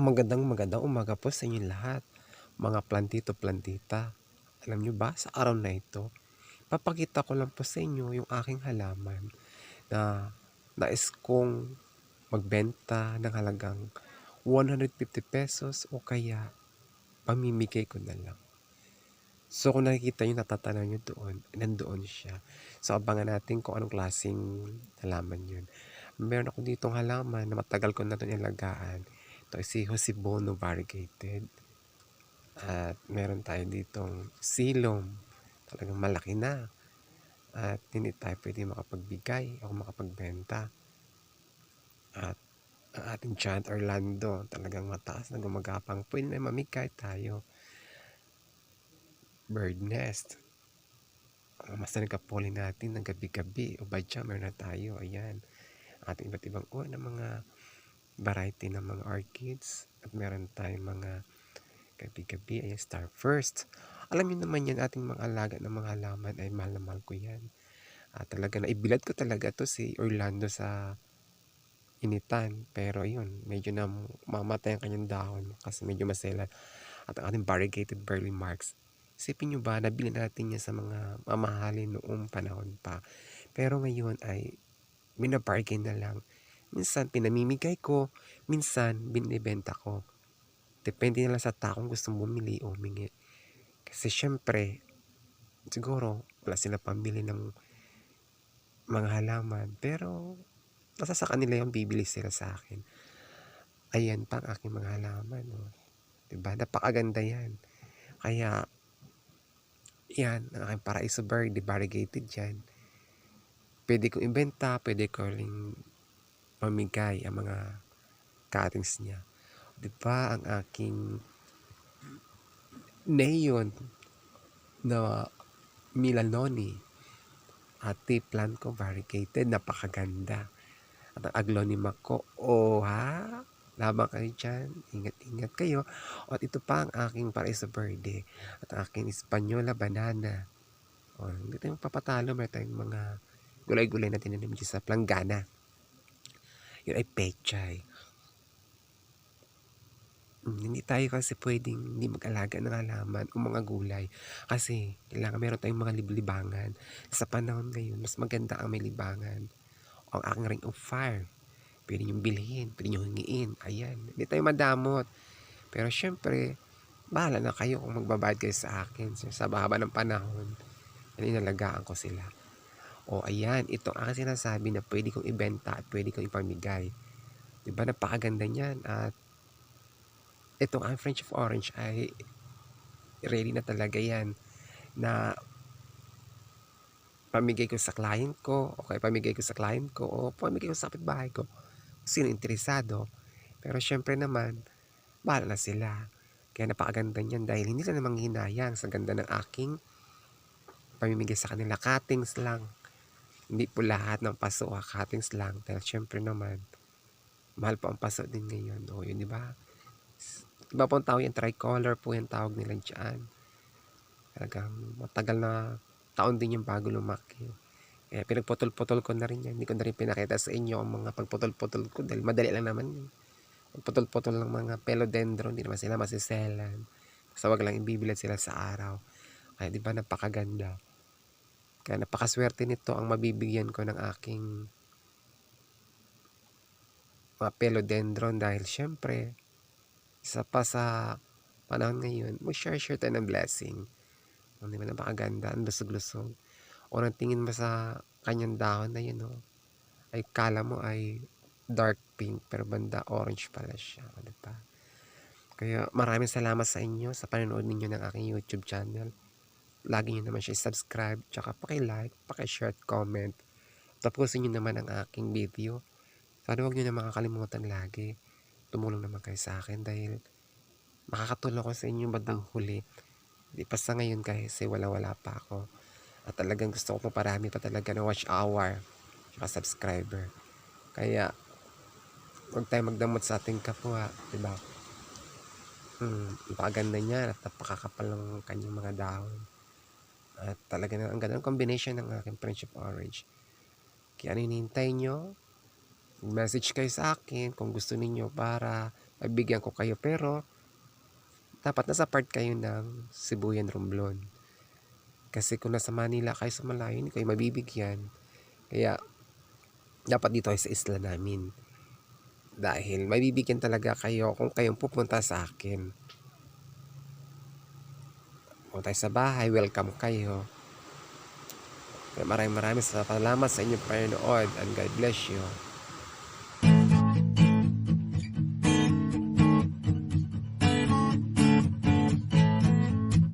Magandang magandang umaga po sa inyong lahat, mga plantito plantita. Alam niyo ba, sa araw na ito, papakita ko lang po sa inyo yung aking halaman na nais kong magbenta ng halagang 150 pesos o kaya pamimigay ko na lang. So kung nakikita nyo, natatanaw nyo doon, nandoon siya. So abangan natin kung anong klaseng halaman yun. Meron ako ditong halaman na matagal ko na ito nilagaan. Ito si Josibono variegated. At meron tayo ditong silom. Talagang malaki na. At hindi tayo pwede makapagbigay o makapagbenta. At ang ating giant Orlando, talagang mataas na gumagapang. Pwede na mamigay tayo. Bird nest. Mas nagkapoli natin ng gabi-gabi. O badya, meron na tayo. Ayan. Ating iba't ibang uri ng mga variety ng mga orchids. At meron tayong mga gabi-gabi. Ayan, star first. Alam niyo naman yan, ating mga alaga ng mga halaman ay mahal na mahal ko yan. At talaga na ibilad ko talaga to si Orlando sa initan. Pero yun, medyo na mamatay ang kanyang dahon kasi medyo masela. At ang ating variegated burley marks. Isipin nyo ba, nabili natin yan sa mga mamahalin noong panahon pa. Pero ngayon ay binabargain na lang. Minsan pinamimigay ko, minsan binibenta ko. Depende na lang sa taong gustong bumili o humingi. Kasi syempre, siguro wala sila pambili ng mga halaman. Pero nasa sa kanila yung bibili sila sa akin. Ayan pa ang aking mga halaman. Oh. Diba? Napakaganda yan. Kaya, yan, ang aking paraiso bird, variegated yan. Pwede kong ibenta, pwede ko rin mamigay ang mga cuttings niya. Diba ang aking neon na Milanoni at plant ko variegated, napakaganda. At ang aglonema ko, oh ha? Labang kayo dyan, ingat-ingat kayo. At ito pa ang aking paraiso verde at ang aking Espanyola banana. O, hindi tayong papatalo, may tayong mga gulay-gulay na tinanim dyan sa planggana. Yun ay pechay. Hmm, hindi tayo kasi pwedeng hindi mag-alaga ng halaman o mga gulay. Kasi kailangan meron tayong mga liblibangan. Sa panahon ngayon, mas maganda ang may libangan. O ang aking ring of fire. Pwede niyong bilhin, pwede niyong hingiin. Ayan, hindi tayo madamot. Pero syempre, bahala na kayo kung magbabayad kayo sa akin. Sa haba ng panahon, inalagaan ko sila. O ayan, ito ang sinasabi na pwede kong ibenta at pwede kong ipamigay. Diba, napakaganda niyan. At itong ang French of Orange ay ready na talaga yan na pamigay ko sa client ko o kaya pamigay ko sa client ko o pamigay ko sa kapitbahay ko sino interesado. Pero syempre naman, bahala na sila. Kaya napakaganda niyan dahil hindi sila namang hinayang sa ganda ng aking pamimigay sa kanila. Cuttings lang. Hindi po lahat ng paso ah, cuttings lang. Dahil syempre naman, mahal po ang paso din ngayon. O yun, di ba? Iba po ang tawag yung tricolor po yung tawag nila dyan. Talagang matagal na taon din yung bago lumaki. Kaya pinagputol-putol ko na rin yan. Hindi ko na rin pinakita sa inyo ang mga pagputol-putol ko dahil madali lang naman yun. Pagputol-putol ng mga pelodendron, hindi naman sila masiselan. Basta wag lang ibibilad sila sa araw. Kaya di ba napakaganda. Kaya napakaswerte nito ang mabibigyan ko ng aking mga pelodendron dahil syempre isa pa sa panahon ngayon, mag-share-share tayo ng blessing. Di ba napakaganda, ang lusog-lusog. O nang tingin mo sa kanyang dahon na yun, oh, ay kala mo ay dark pink pero banda orange pala siya. Di ba? Kaya maraming salamat sa inyo sa panonood ninyo ng aking YouTube channel. Lagi nyo naman siya subscribe, tsaka paki-like, paki-share at comment. Tapusin nyo naman ang aking video. Sana huwag nyo na makakalimutan lagi. Tumulong naman kayo sa akin dahil makakatulong ko sa inyo bandang huli. Di pa sa ngayon kasi wala-wala pa ako. At talagang gusto ko pa parami pa talaga ng watch hour tsaka subscriber. Kaya huwag tayo magdamot sa ating kapwa, di ba? Hmm, napakaganda niya at napakakapal ng kanyang mga dahon. At talaga na ang ganda ng combination ng aking French of Orange. Kaya ano hinihintay nyo? Message kayo sa akin kung gusto ninyo para Mabibigyan ko kayo pero dapat nasa part kayo ng Sibuyan Romblon. Kasi kung nasa Manila kayo sa malayo, hindi kayo mabibigyan. Kaya dapat dito kayo sa isla namin. Dahil mabibigyan talaga kayo kung kayong pupunta sa akin. Kung tayo sa bahay, welcome kayo. Maraming maraming salamat sa inyong panonood and God bless you.